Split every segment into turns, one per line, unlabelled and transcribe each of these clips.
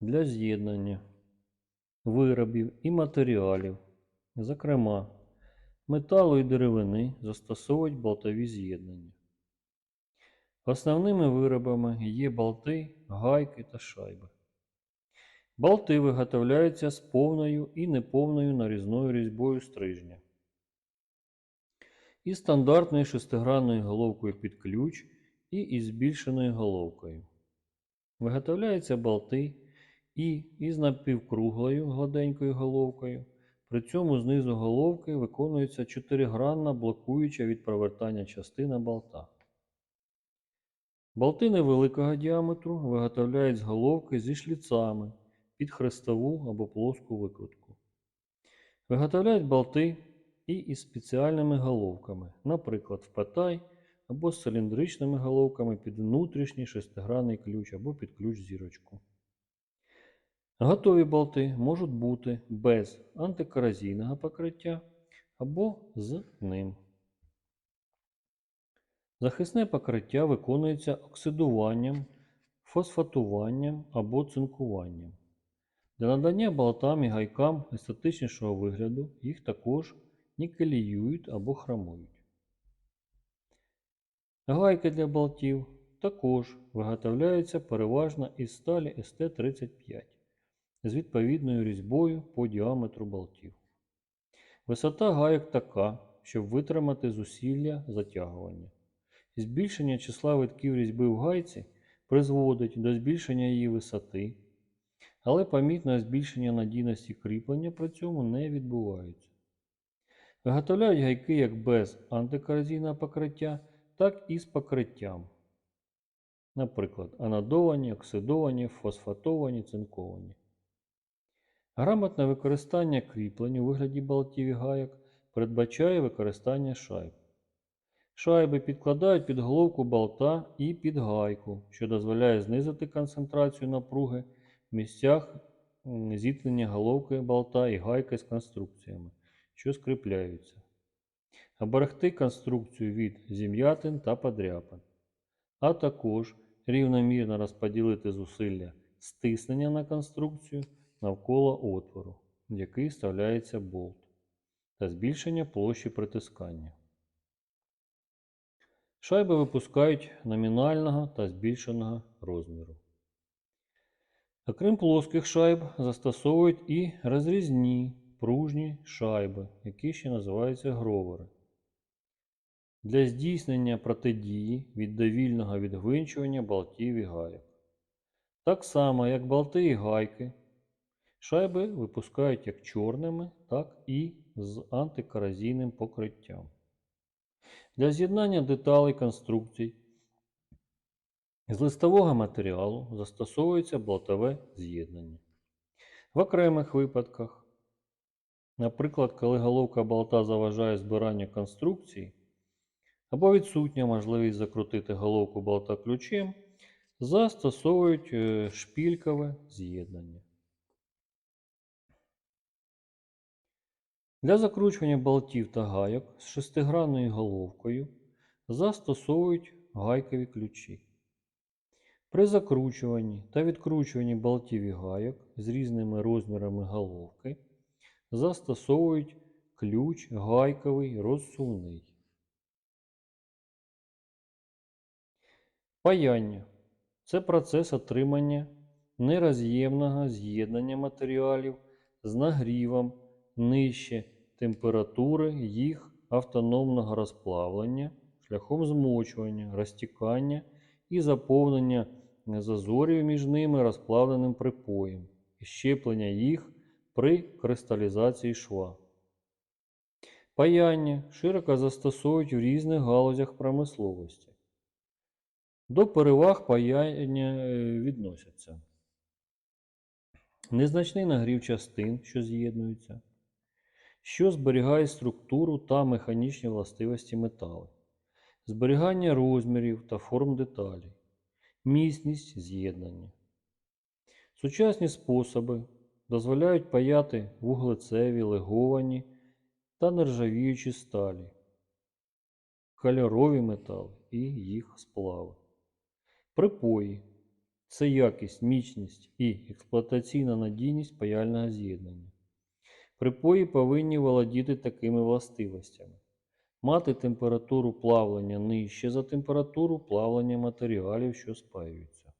для з'єднання виробів і матеріалів, зокрема металу і деревини, застосовують болтові з'єднання. Основними виробами є болти, гайки та шайби. Болти виготовляються з повною і неповною нарізною різьбою стрижня. І стандартною шестигранною головкою під ключ і із збільшеною головкою. Виготовляються болти і із напівкруглою гладенькою головкою. При цьому знизу головки виконується чотиригранна блокуюча від провертання частина болта. Болти невеликого діаметру виготовляють з головки зі шліцами під хрестову або плоску викрутку. Виготовляють болти і із спеціальними головками, наприклад, в патай або з циліндричними головками під внутрішній шестигранний ключ або під ключ зірочку. Готові болти можуть бути без антикоразійного покриття або з ним. Захисне покриття виконується оксидуванням, фосфатуванням або цинкуванням. Для надання болтам і гайкам естетичнішого вигляду їх також нікеліюють або хромують. Гайки для болтів також виготовляються переважно із сталі СТ-35 з відповідною різьбою по діаметру болтів. Висота гайок така, щоб витримати зусилля затягування. Збільшення числа витків різьби в гайці призводить до збільшення її висоти, але помітне збільшення надійності кріплення при цьому не відбувається. Виготовляють гайки як без антикоразійного покриття, так і з покриттям. Наприклад, анодовані, оксидовані, фосфатовані, цинковані. Грамотне використання кріплень у вигляді болтів і гайок передбачає використання шайб. Шайби підкладають під головку болта і під гайку, що дозволяє знизити концентрацію напруги в місцях зіткнення головки болта і гайки з конструкціями, що скріпляються. Оберегти конструкцію від зім'ятин та подряпин, а також рівномірно розподілити зусилля стиснення на конструкцію навколо отвору, в який вставляється болт, та збільшення площі притискання. Шайби випускають номінального та збільшеного розміру. Окрім плоских шайб, застосовують і розрізні пружні шайби, які ще називаються гровери. Для здійснення протидії від довільного відгвинчування болтів і гайок. Так само, як болти і гайки, шайби випускають як чорними, так і з антикоразійним покриттям. Для з'єднання деталей конструкцій з листового матеріалу застосовується болтове з'єднання. В окремих випадках, наприклад, коли головка болта заважає збиранню конструкції, або відсутня можливість закрутити головку болта ключем, застосовують е, шпількове з'єднання. Для закручування болтів та гайок з шестигранною головкою застосовують гайкові ключі. При закручуванні та відкручуванні болтів і гайок з різними розмірами головки застосовують ключ гайковий розсувний. Паяння це процес отримання нероз'ємного з'єднання матеріалів з нагрівом нижче температури їх автономного розплавлення шляхом змочування, розтікання і заповнення зазорів між ними розплавленим припоєм і щеплення їх при кристалізації шва. Паяння широко застосовують в різних галузях промисловості. До переваг паяння е, відносяться незначний нагрів частин, що з'єднуються, що зберігає структуру та механічні властивості металу, зберігання розмірів та форм деталей, міцність з'єднання. Сучасні способи дозволяють паяти вуглецеві, леговані та нержавіючі сталі, кольорові метали і їх сплави. Припої це якість, міцність і експлуатаційна надійність паяльного з'єднання. Припої повинні володіти такими властивостями. Мати температуру плавлення нижче за температуру плавлення матеріалів, що спаюються.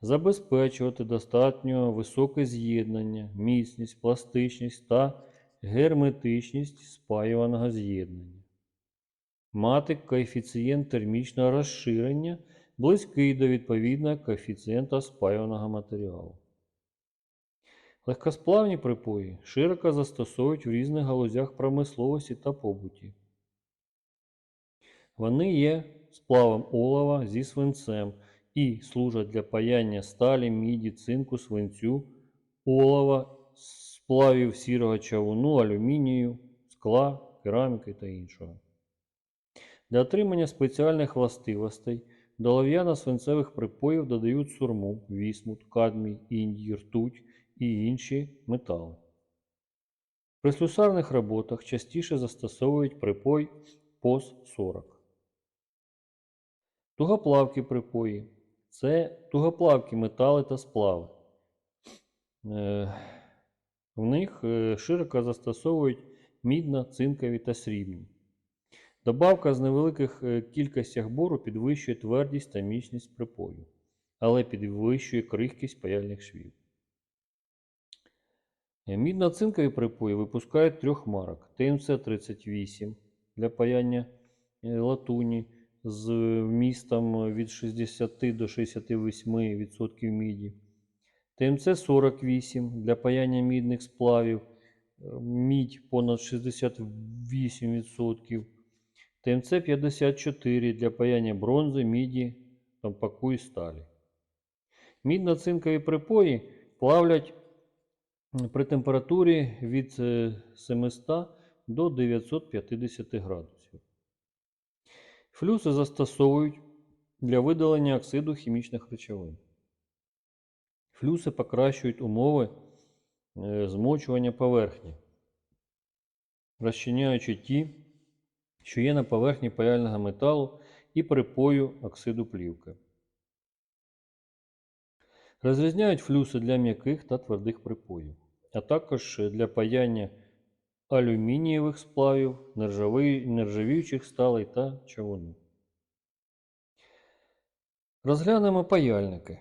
Забезпечувати достатньо високе з'єднання, міцність, пластичність та герметичність спаюваного з'єднання. Мати коефіцієнт термічного розширення близький до відповідного коефіцієнта спаюваного матеріалу. Легкосплавні припої широко застосовують в різних галузях промисловості та побуті. Вони є сплавом олова зі свинцем і служать для паяння сталі, міді, цинку, свинцю, олова, сплавів сірого чавуну, алюмінію, скла, кераміки та іншого. Для отримання спеціальних властивостей до олов'яно-свинцевих припоїв додають сурму, вісмут, кадмій, індій, ртуть і інші метали. При слюсарних роботах частіше застосовують припой ПОС-40. Тугоплавкі припої це тугоплавкі метали та сплави. Е, В них е, широко застосовують мідно-цинкові та срібні. Добавка з невеликих е, кількостях бору підвищує твердість та міцність припою, але підвищує крихкість паяльних швів. Мідно-цинкові припої випускають трьох марок: ТМЦ-38 для паяння е, латуні з вмістом від 60 до 68% міді, ТМЦ-48 для паяння мідних сплавів, е, мідь понад 68%, ТМЦ-54 для паяння бронзи, міді, тампаку і сталі. Мідно-цинкові припої плавлять при температурі від е, 700 до 950 градусів. Флюси застосовують для видалення оксиду хімічних речовин. Флюси покращують умови е, змочування поверхні, розчиняючи ті, що є на поверхні паяльного металу і припою оксиду плівки. Розрізняють флюси для м'яких та твердих припоїв, а також для паяння алюмінієвих сплавів, нержавіючих сталей та човуну. Розглянемо паяльники.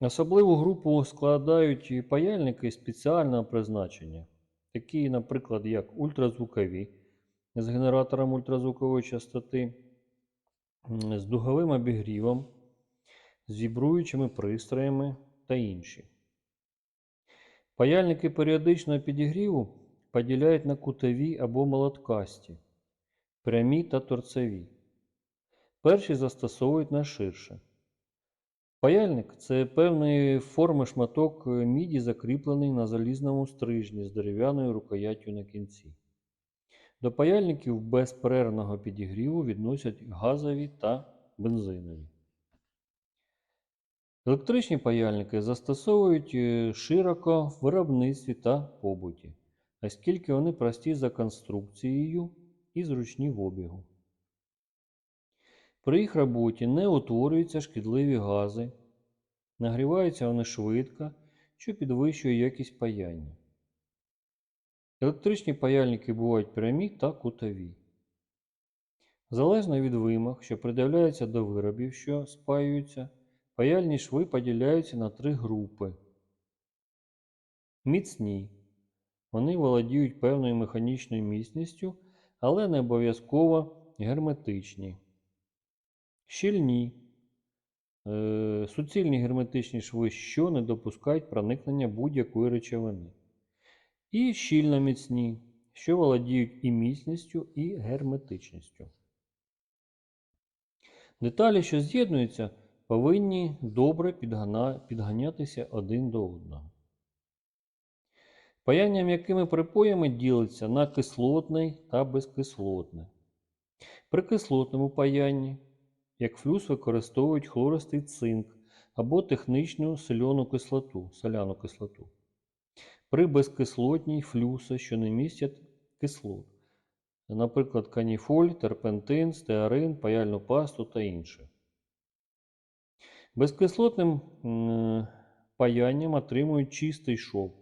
Особливу групу складають і паяльники спеціального призначення, такі, наприклад, як ультразвукові з генератором ультразвукової частоти, з дуговим обігрівом, з вібруючими пристроями та інші. Паяльники періодичного підігріву поділяють на кутові або молоткасті, прямі та торцеві. Перші застосовують найширше. Паяльник це певної форми шматок міді, закріплений на залізному стрижні з дерев'яною рукояттю на кінці. До паяльників безперервного підігріву відносять газові та бензинові. Електричні паяльники застосовують е, широко в виробництві та побуті, оскільки вони прості за конструкцією і зручні в обігу. При їх роботі не утворюються шкідливі гази, нагріваються вони швидко, що підвищує якість паяння. Електричні паяльники бувають прямі та кутові. Залежно від вимог, що придивляються до виробів, що спаюються, паяльні шви поділяються на три групи. Міцні. Вони володіють певною механічною міцністю, але не обов'язково герметичні. Щільні. Е, суцільні герметичні шви, що не допускають проникнення будь-якої речовини. І щільно міцні, що володіють і міцністю, і герметичністю. Деталі, що з'єднуються, повинні добре підганятися один до одного. Паяння м'якими припоями ділиться на кислотне та безкислотне. При кислотному паянні, як флюс використовують хлористий цинк або технічну соляну кислоту, соляну кислоту. При безкислотній флюси, що не містять кислот, наприклад, каніфоль, терпентин, стеарин, паяльну пасту та інше. Безкислотним паянням отримують чистий шов.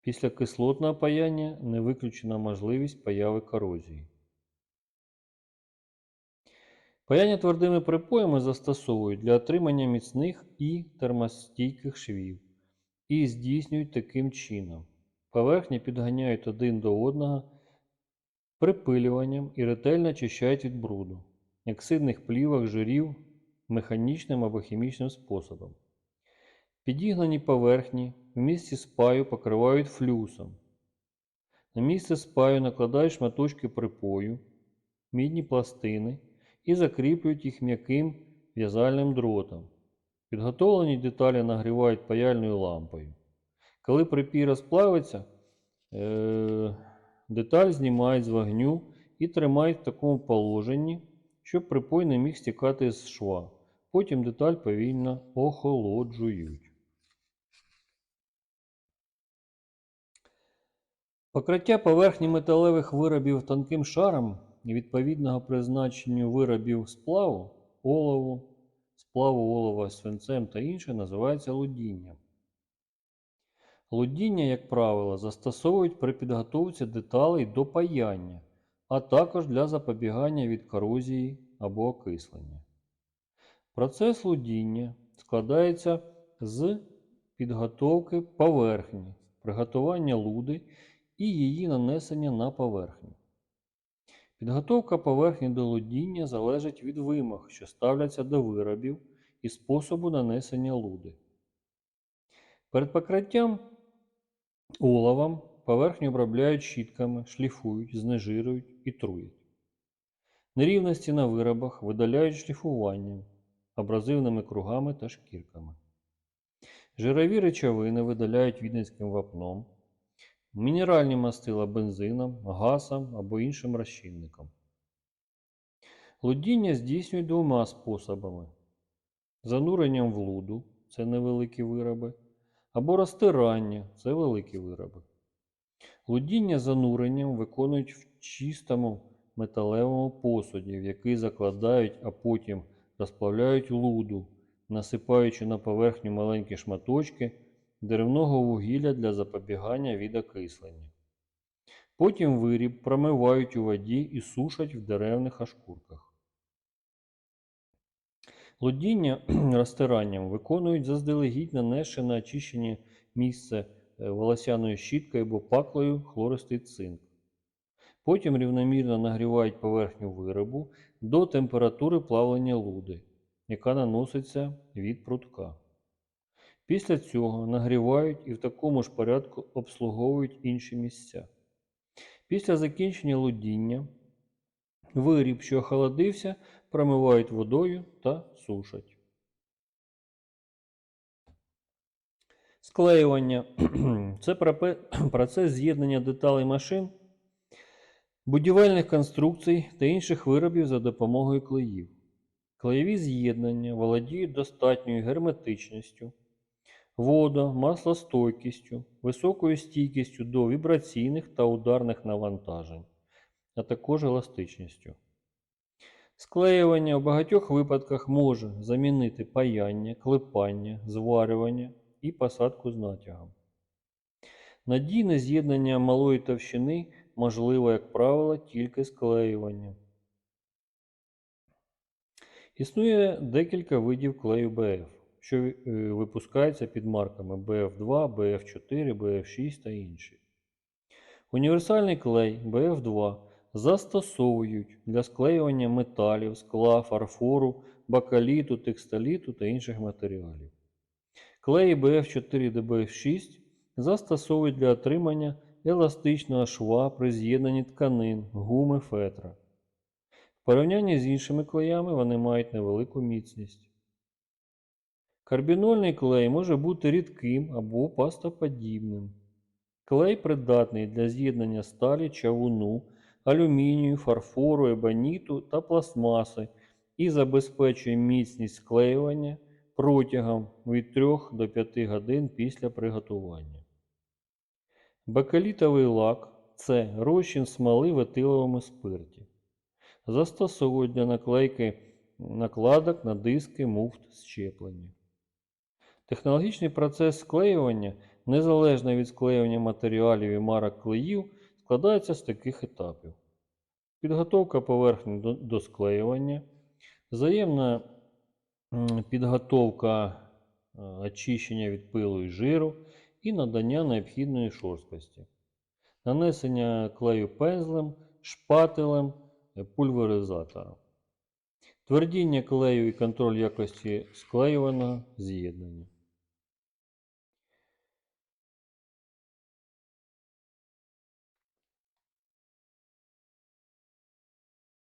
Після кислотного паяння не виключена можливість появи корозії. Паяння твердими припоями застосовують для отримання міцних і термостійких швів і здійснюють таким чином. Поверхні підганяють один до одного припилюванням і ретельно очищають від бруду, оксидних плівок, жирів механічним або хімічним способом. Підігнані поверхні в місці спаю покривають флюсом. На місце спаю накладають шматочки припою, мідні пластини і закріплюють їх м'яким в'язальним дротом. Підготовлені деталі нагрівають паяльною лампою. Коли припій розплавиться, е- деталь знімають з вогню і тримають в такому положенні, щоб припой не міг стікати з шва. Потім деталь повільно охолоджують. Покриття поверхні металевих виробів тонким шаром відповідного призначенню виробів сплаву, олову, сплаву олова свинцем та інше називається лудінням. Лудіння, як правило, застосовують при підготовці деталей до паяння, а також для запобігання від корозії або окислення. Процес лудіння складається з підготовки поверхні, приготування луди і її нанесення на поверхню. Підготовка поверхні до лудіння залежить від вимог, що ставляться до виробів і способу нанесення луди. Перед покриттям оловом поверхню обробляють щітками, шліфують, знежирують і труять. Нерівності на виробах видаляють шліфуванням, абразивними кругами та шкірками. Жирові речовини видаляють віденським вапном, мінеральні мастила бензином, газом або іншим розчинником. Лудіння здійснюють двома способами: зануренням в луду це невеликі вироби, або розтирання це великі вироби. Лудіння зануренням виконують в чистому металевому посуді, в який закладають, а потім розплавляють луду, насипаючи на поверхню маленькі шматочки деревного вугілля для запобігання від окислення. Потім виріб промивають у воді і сушать в деревних ашкурках. Лудіння розтиранням виконують заздалегідь нанесене на очищення місце е, волосяною щіткою або паклею хлористий цинк. Потім рівномірно нагрівають поверхню виробу до температури плавлення луди, яка наноситься від прутка. Після цього нагрівають і в такому ж порядку обслуговують інші місця. Після закінчення лудіння виріб, що охолодився, промивають водою та сушать. Склеювання це процес з'єднання деталей машин, будівельних конструкцій та інших виробів за допомогою клеїв. Клеєві з'єднання володіють достатньою герметичністю, водо, маслостойкістю, високою стійкістю до вібраційних та ударних навантажень, а також еластичністю. Склеювання у багатьох випадках може замінити паяння, клепання, зварювання і посадку з натягом. Надійне з'єднання малої товщини можливо, як правило, тільки склеюванням. Існує декілька видів клею БФ, що е, випускаються під марками BF2, BF4, BF6 та інші. Універсальний клей BF2 застосовують для склеювання металів, скла, фарфору, бакаліту, текстиліту та інших матеріалів. Клеї BF4 та BF6 застосовують для отримання еластичного шва при з'єднанні тканин, гуми, фетра. В порівнянні з іншими клеями вони мають невелику міцність. Карбінольний клей може бути рідким або пастоподібним. Клей придатний для з'єднання сталі, чавуну, алюмінію, фарфору, ебоніту та пластмаси і забезпечує міцність склеювання протягом від 3 до 5 годин після приготування. Бакалітовий лак це розчин смоли в етиловому спирті. Застосовують для наклейки накладок на диски муфт щеплення. Технологічний процес склеювання, незалежно від склеювання матеріалів і марок клеїв, складається з таких етапів: підготовка поверхні до, до склеювання, взаємна підготовка е, очищення від пилу і жиру і надання необхідної шорсткості, нанесення клею пензлем, шпателем, е, пульверизатором. Твердіння клею і контроль якості склеюваного з'єднання.